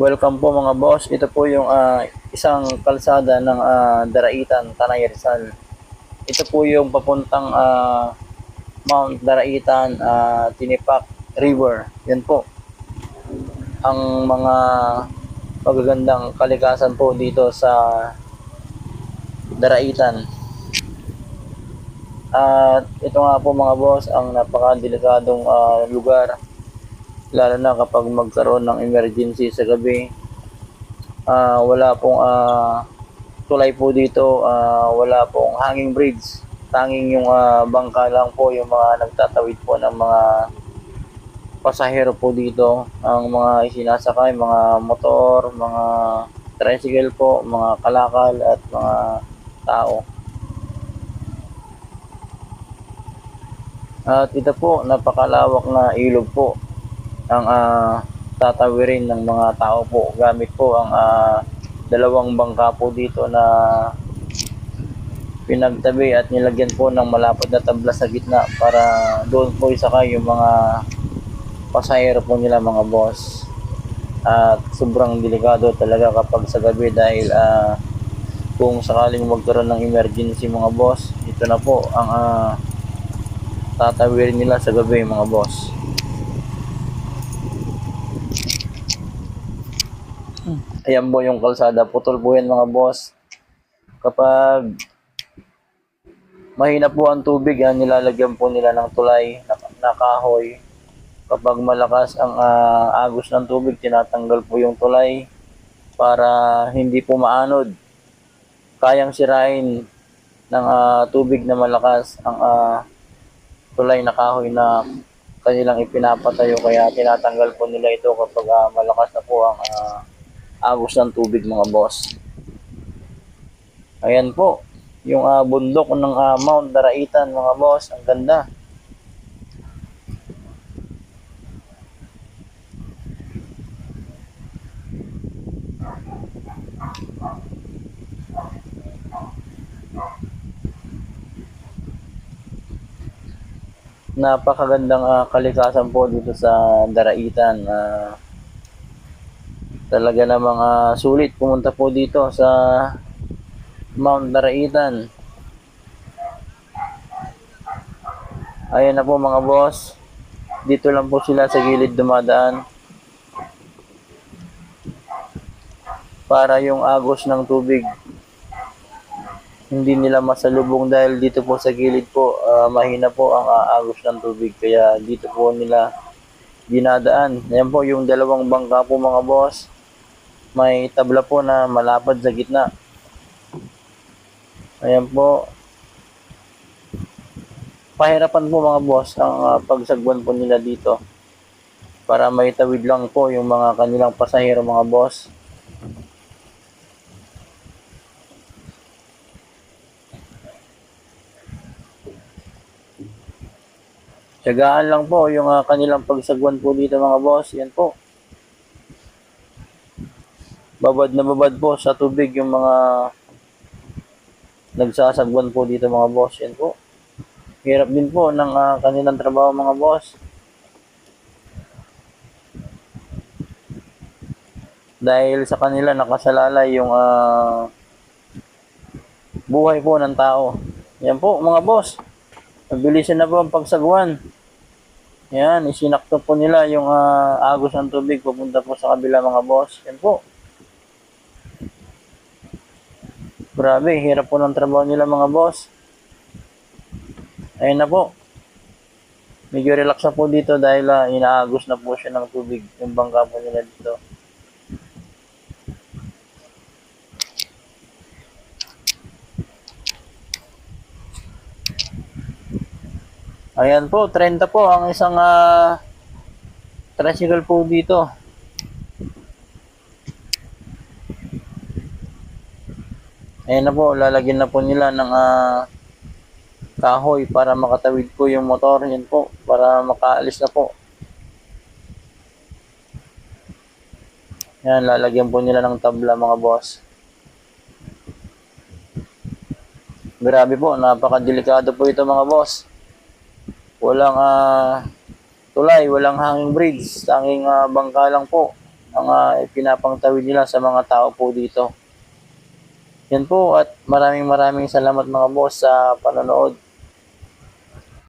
Welcome po mga boss. Ito po yung ah, isang kalsada ng ah, Daraitan, Tanay Rizal. Ito po yung papuntang ah, Mount Daraitan, ah, Tinipak River. Yan po. Ang mga magagandang kalikasan po dito sa Daraitan. At ito nga po mga boss, ang napakadelikadong ah, lugar lalo na kapag magkaroon ng emergency sa gabi. Ah, wala pong ah, tulay po dito, ah, wala pong hanging bridge. Tanging yung ah, bangka lang po yung mga nagtatawid po ng mga pasahero po dito. Ang mga isinasakay, mga motor, mga tricycle po, mga kalakal at mga tao. At ito po, napakalawak na ilog po ang ah, tatawirin ng mga tao po. Gamit po ang ah, dalawang bangka po dito na pinagtabi at nilagyan po ng malapad na tabla sa gitna para doon po isakay yung mga pasahero po nila mga boss. At sobrang delikado talaga kapag sa gabi dahil ah, kung sakaling magkaroon ng emergency mga boss ito na po ang ah, tatawirin nila sa gabi mga boss Ayan po yung kalsada. Putol po yan mga boss. Kapag mahina po ang tubig, yan, nilalagyan po nila ng tulay na, kahoy. Kapag malakas ang ah, agos ng tubig, tinatanggal po yung tulay para hindi po maanod. Kayang sirain ng ah, tubig na malakas ang ah, tulay na kahoy na kanilang ipinapatayo kaya tinatanggal po nila ito kapag ah, malakas na po ang ah, agos ng tubig mga boss. Ayan po, yung ah, bundok ng ah, Mount Daraitan mga boss, ang ganda. Napakagandang ah, kalikasan po dito sa Daraitan. ah talaga namang ah, sulit pumunta po dito sa Mount Daraitan. Ayan na po mga boss. Dito lang po sila sa gilid dumadaan. Para yung agos ng tubig hindi nila masalubong dahil dito po sa gilid po ah, mahina po ang ah, agos ng tubig kaya dito po nila dinadaan. Ayan po yung dalawang bangka po mga boss may tabla po na malapad sa gitna. Ayan po. Pahirapan po mga boss ang ah, pagsagwan po nila dito. Para may tawid lang po yung mga kanilang pasahero mga boss. Tiyagaan lang po yung ah, kanilang pagsagwan po dito mga boss. Yan po babad na babad po sa tubig yung mga nagsasagwan po dito mga boss. Yan po. Hirap din po ng ah, kanilang trabaho mga boss. Dahil sa kanila nakasalalay yung ah, buhay po ng tao. Yan po mga boss. Mabilisan na po ang pagsagwan. Yan, isinakto po nila yung ah, agos ng tubig papunta po sa kabila mga boss. Yan po. Grabe, hirap po ng trabaho nila mga boss. Ayun na po. Medyo relax na po dito dahil ah, inaagos na po siya ng tubig yung bangka po nila dito. Ayan po, 30 po ang isang ah, tricycle po dito. Ayan na po, lalagyan na po nila ng ah, kahoy para makatawid po yung motor. Yan po, para makaalis na po. Yan, lalagyan po nila ng tabla mga boss. Grabe po, napakadelikado po ito mga boss. Walang ah, tulay, walang hanging bridge, tanging ah, bangka lang po. ang ah, pinapangtawid nila sa mga tao po dito. Yan po at maraming maraming salamat mga boss sa panonood.